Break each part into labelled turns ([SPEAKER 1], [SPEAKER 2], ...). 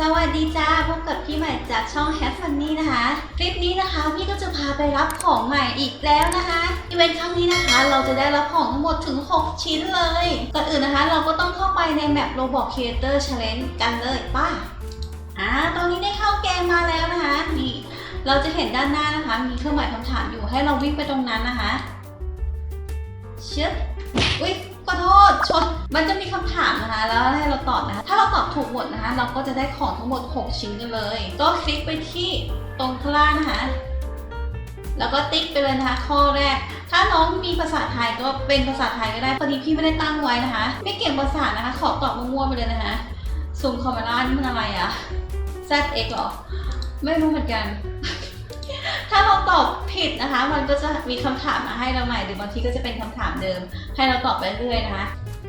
[SPEAKER 1] สวัสดีจ้าพบกับพี่ใหม่จากช่อง Have Funny นะคะ คลิปนี้นะคะพี่ก็จะพาไปรับของใหม่อีกแล้วนะคะอีเวนต์ครั้งนี้นะคะ เราจะได้รับของทั้งหมดถึง 6 ชิ้นเลย ก่อนอื่นนะคะ เราก็ต้องเข้าไปในแมป Roblox Creator Challenge กันเลยป้าอ่าตอนนี้ได้เข้าเกมมาแล้วนะคะนี่เราจะเห็นด้านหน้านะคะ มีเครื่องหมายคำถามอยู่ให้เราวิ่งไปตรงนั้นนะคะเชึบอุ๊ย ชน มันจะมีคำถามนะคะ แล้วให้เราตอบนะคะ ถ้าเราตอบถูกหมดนะคะ เราก็จะได้ของทั้งหมด 6 ชิ้นกันเลย ก็คลิกไปที่ตรงข้างล่างนะคะ แล้วก็ติ๊กไปเลยนะคะ ข้อแรก ถ้าน้องมีภาษาไทยก็เป็นภาษาไทยก็ได้ พอดีพี่ไม่ได้ตั้งไว้นะคะ ไม่เก่งภาษานะคะ ขอตอบมั่วๆไปเลยนะคะซูมคอมเมล่านี่มันอะไรอะ ZX เหรอ ไม่รู้เหมือนกันถ้าเราตอบผิดนะคะ มันก็จะมีคำถามมาให้เราใหม่หรือบางทีก็จะเป็นคำถามเดิม ให้เราตอบไปเรื่อยนะคะ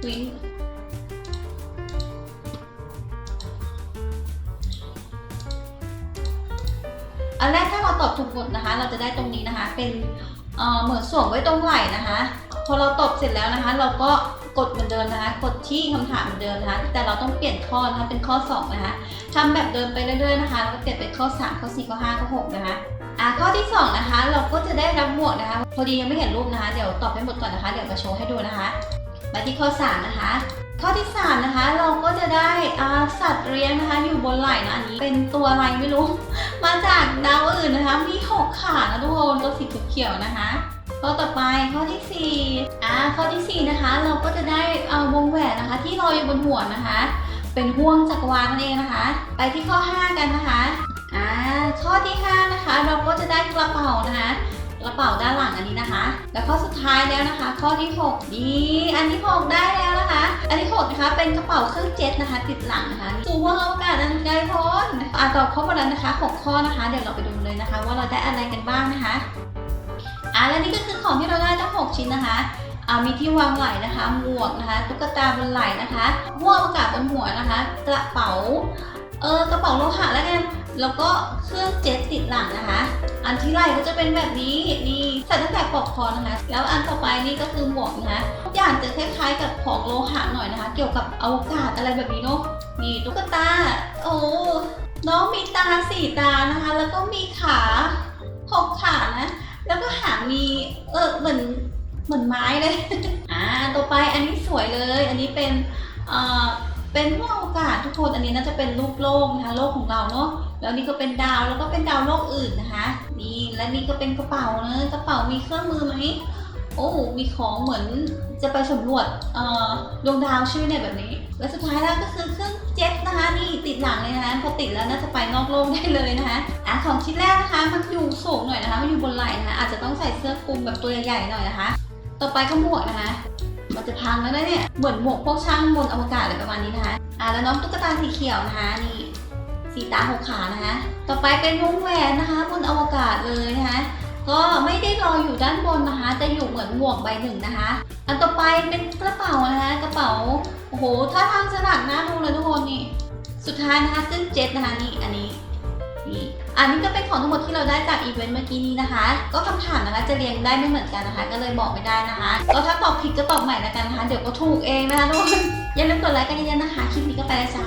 [SPEAKER 1] วิงอันแรกถ้าเราตอบถูกหมดนะคะ เราจะได้ตรงนี้นะคะ เป็นเเหมือนสวมไว้ตรงไหล่นะคะ พอเราตอบเสร็จแล้วนะคะ เราก็กดเหมือนเดิมนะคะ กดที่คำถามเหมือนเดิมนะคะ แต่เราต้องเปลี่ยนข้อนะคะเป็นข้อ 2 นะคะทำแบบเดิมไปเรื่อยๆนะคะแล้วก็เปลี่ยนเป็นข้อ 3 ข้อ 4 ข้อ 5 ข้อ 6 นะคะอะข้อที่ 2 นะคะ เราก็จะได้รับหมวกนะคะ พอดียังไม่เห็นรูปนะคะ เดี๋ยวตอบให้หมดก่อนนะคะ เดี๋ยวมาโชว์ให้ดูนะคะ มาที่ข้อ 3 นะคะ ข้อที่ 3 นะคะ เราก็จะได้สัตว์เลี้ยงนะคะอยู่บนไหล่นะอันนี้เป็นตัวอะไรไม่รู้ มาจากดาวอื่นนะคะ มีหกขานะทุกคนตัวสีเขียวนะคะ ข้อต่อไปข้อที่4อ่าข้อทีสี่4นะคะ เราก็จะได้เอาวงแหวนนะคะ ที่ลอยอยู่บนหัวนะคะ เป็นห่วงจักรวาลนั่นเองนะคะ ไปที่ข้อ 5 กันนะคะอ่าข้อที่ 5 นะคะ เราก็จะได้กระเป๋านะคะกระเป๋าด้าน แล้วข้อสุดท้ายแล้วนะคะ ข้อที่6ดีอันที่ 6 ได้แล้วนะคะ อันที่ 6 นะคะ เป็นกระเป๋าเครื่องเจ็ตนะคะ ติดหลังนะคะสูงว่าอวกาศอันไกลโพ้นอ่าตอบครบหมดแล้วนะคะ 6 ข้อนะคะ เดี๋ยวเราไปดูเลยนะคะ ว่าเราได้อะไรกันบ้างนะคะอ่าและนี่ก็คือของที่เราได้ทั้ง 6 ชิ้นนะคะอ่ามีที่วางไหล่นะคะ หมวกนะคะ ตุ๊กตาบนไหล่นะคะห่วอากาศบนหัวนะคะ กระเป๋า เออกระเป๋าโลหะแล้วกัน แล้วก็เครื่องเจ็ตติดหลังนะคะ อันที่ไหล่ก็จะเป็นแบบนี้นี่ใส่ตั้งแต่ปลอกคอนะคะ แล้วอันต่อไปนี่ก็คือหมวกนะคะทุกอย่างจะคล้ายๆกับของโลหะหน่อยนะคะ เกี่ยวกับอวกาศอะไรแบบนี้เนาะนี่ตุ๊กตา โอ้น้องมีตาสี่ตานะคะ แล้วก็มีขาหกขานะแล้วก็หางมีเออเหมือนเหมือนไม้เลยอ่าต่อไปอันนี้สวยเลย อันนี้เป็นเอ่อ เป็นพวกอวกาศทุกคนอันนี้น่าจะเป็นรูปโลกนะคะโลกของเราเนาะแล้วนี่ก็เป็นดาวแล้วก็เป็นดาวโลกอื่นนะคะนี่และนี่ก็เป็นกระเป๋านะกระเป๋ามีเครื่องมือไหมโอ้มีของเหมือนจะไปสำรวจดวงดาวใช่ไหมเนี่ยแบบนี้ และสุดท้ายแล้วก็คือเครื่องเจ็ตนะคะนี่ติดหลังเลยนะคะพอติดแล้วน่าจะไปนอกโลกได้เลยนะคะอะของชิ้นแรกนะคะมันอยู่สูงหน่อยนะคะมันอยู่บนไหล่นะคะอาจจะต้องใส่เสื้อคลุมแบบตัวใหญ่ๆหน่อยนะคะ ต่อไปก็หมวกนะคะ มันจะพังแล้วนะเนี่ย เหมือนหมวกพวกช่างบนอวกาศอะไรประมาณนี้นะคะอ่าแล้วน้องตุ๊กตาสีเขียวนะคะนี่สีตาหกขานะคะ ต่อไปเป็นวงแหวนนะคะ บนอวกาศเลยนะคะก็ไม่ได้ลอยอยู่ด้านบนนะคะจะอยู่เหมือนหมวกใบหนึ่งนะคะ อันต่อไปเป็นกระเป๋านะคะ กระเป๋าโอ้โหถ้าทางสลักน่าดูเลยทุกคนนี่ สุดท้ายนะคะซึ่งเจ็ตนะคะนี่อันนี้ นี่อันนี้ก็เป็นของทั้งหมดที่เราได้จากอีเวนต์เมื่อกี้นี้นะคะ ก็คำถามนะคะจะเรียงได้ไม่เหมือนกันนะคะ ก็เลยบอกไม่ได้นะคะ ก็ถ้าตอบผิดก็ตอบใหม่ละกันนะคะ เดี๋ยวก็ถูกเองนะคะทุกคนอย่าลืมกดไลค์กันเยอะๆนะคะ คลิปนี้ก็ไปแล้วจ้า